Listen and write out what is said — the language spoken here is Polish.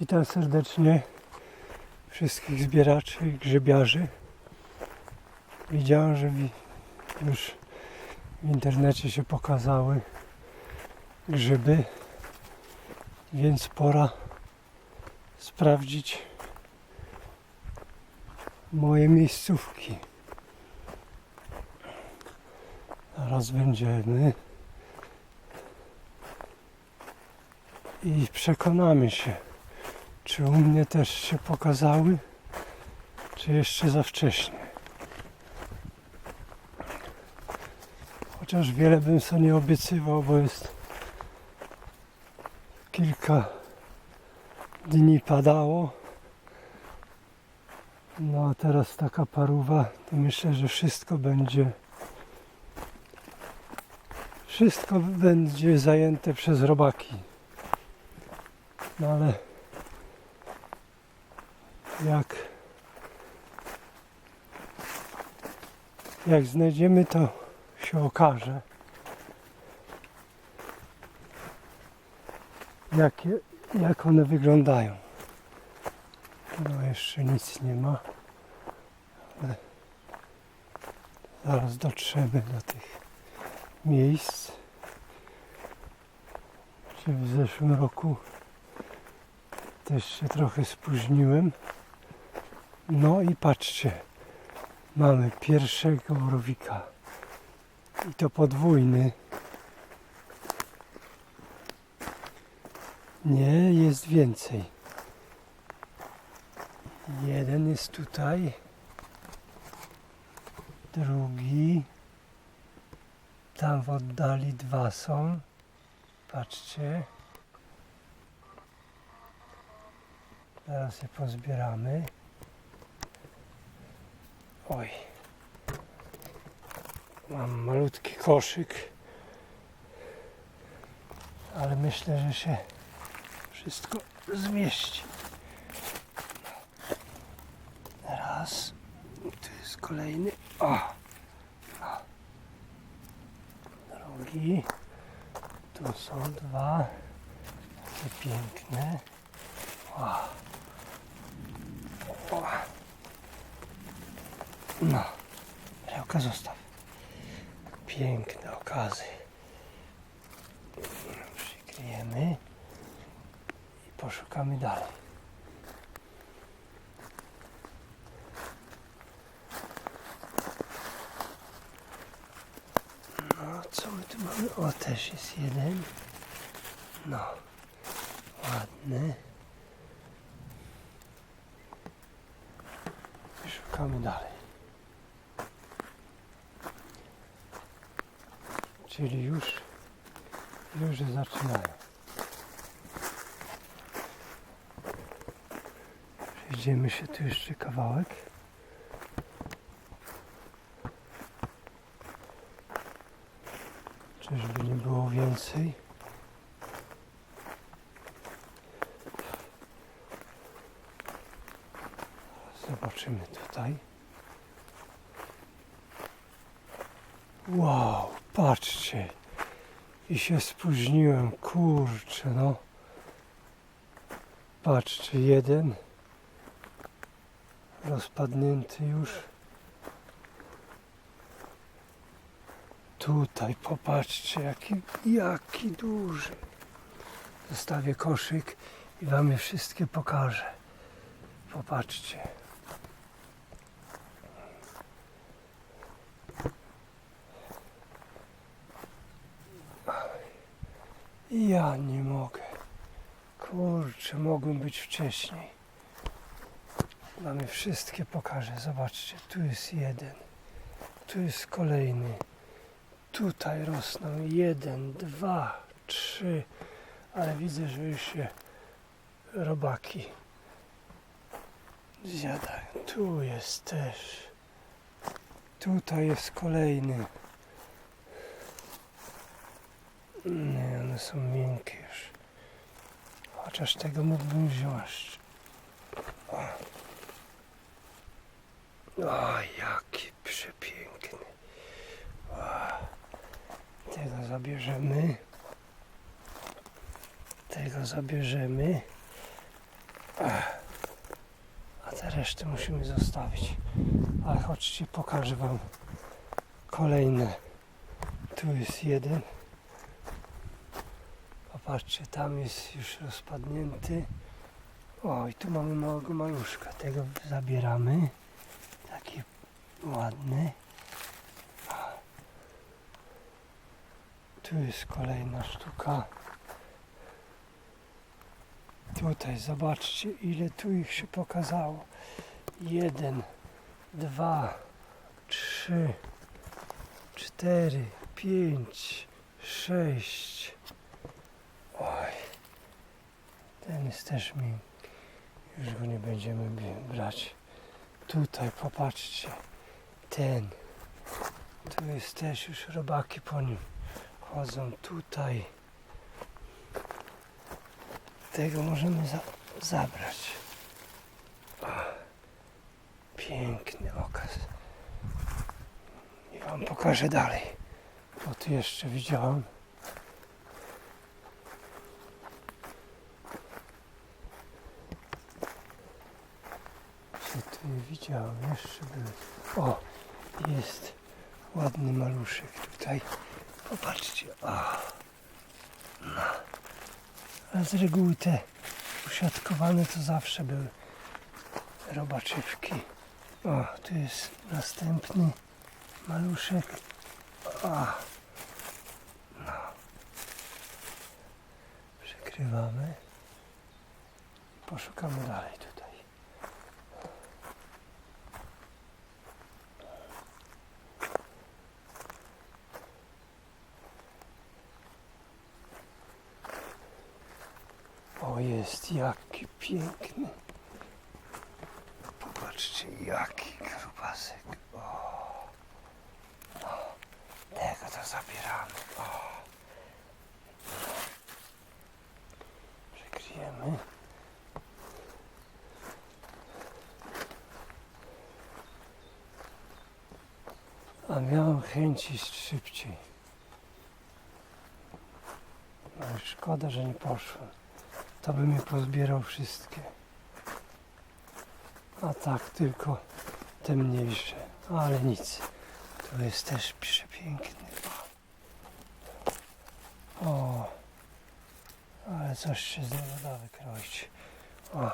Witam serdecznie wszystkich zbieraczy i grzybiarzy. Widziałem, że już w internecie się pokazały grzyby, więc pora sprawdzić moje miejscówki. Zaraz będziemy i przekonamy się, czy u mnie też się pokazały, czy jeszcze za wcześnie. Chociaż wiele bym sobie nie obiecywał, bo jest kilka dni padało. No a teraz taka paruwa, to myślę, że wszystko będzie wszystko będzie zajęte przez robaki. No ale jak? Jak znajdziemy to się okaże. Jakie, jak one wyglądają? No jeszcze nic nie ma ale zaraz dotrzemy do tych miejsc gdzie w zeszłym roku też się trochę spóźniłem. No i patrzcie, mamy pierwszego borowika. I to podwójny. Nie, jest więcej. Jeden jest tutaj. Drugi. Tam w oddali dwa są. Patrzcie. Zaraz je pozbieramy. Oj. Mam malutki koszyk. Ale myślę, że się wszystko zmieści. Raz. Tu jest kolejny. O. Drugi. Tu są dwa. Takie piękne. Wow. O. No, Rełka zostaw. Piękne okazy. Przykryjemy i poszukamy dalej. No, co my tu mamy? O, też jest jeden. No, ładny. Szukamy dalej. Czyli już, już zaczynają. Przejdziemy się tu jeszcze kawałek. Czyżby nie było więcej? Zobaczymy tutaj. Wow, patrzcie. I się spóźniłem, kurczę, no. Patrzcie, jeden rozpadnięty już. Tutaj popatrzcie, jaki, jaki duży. Zostawię koszyk i wam je wszystkie pokażę. Popatrzcie. Ja nie mogę. Kurczę, mogłem być wcześniej. Mamy wszystkie pokażę. Zobaczcie, tu jest jeden. Tu jest kolejny. Tutaj rosną jeden, dwa, trzy. Ale widzę, że już się robaki zjadają. Tu jest też. Tutaj jest kolejny. Nie, one są miękkie już. Chociaż tego mógłbym wziąć. O, o jaki przepiękny. O, tego zabierzemy. Tego zabierzemy. A te reszty musimy zostawić. Ale chodźcie, pokażę Wam kolejne. Tu jest jeden. Popatrzcie, tam jest już rozpadnięty. O, i tu mamy małego maluszka. Tego zabieramy. Taki ładny. Tu jest kolejna sztuka. Tutaj zobaczcie, ile tu ich się pokazało. Jeden, dwa, trzy, cztery, pięć, sześć. Oj, ten jest też mi. Już go nie będziemy brać. Tutaj popatrzcie, ten. Tu jest też już robaki po nim chodzą tutaj. Tego możemy za zabrać. O, piękny okaz. I Wam pokażę dalej. Bo tu jeszcze widziałem. Co tu nie widziałem? Jeszcze był. O, jest ładny maluszek tutaj. Popatrzcie. O. No. A z reguły te usiadkowane to zawsze były robaczywki. O, tu jest następny maluszek. O. No. Przykrywamy. Poszukamy dalej tutaj. O, jest jaki piękny. Popatrzcie, jaki grubasek. O, no, tego to zabieramy. O. Przykryjemy. A miałem chęci szybciej. No, szkoda, że nie poszłem to bym je pozbierał wszystkie. A tak tylko te mniejsze, ale nic. To jest też przepiękny. O, ale coś się z niego da wykroić. O,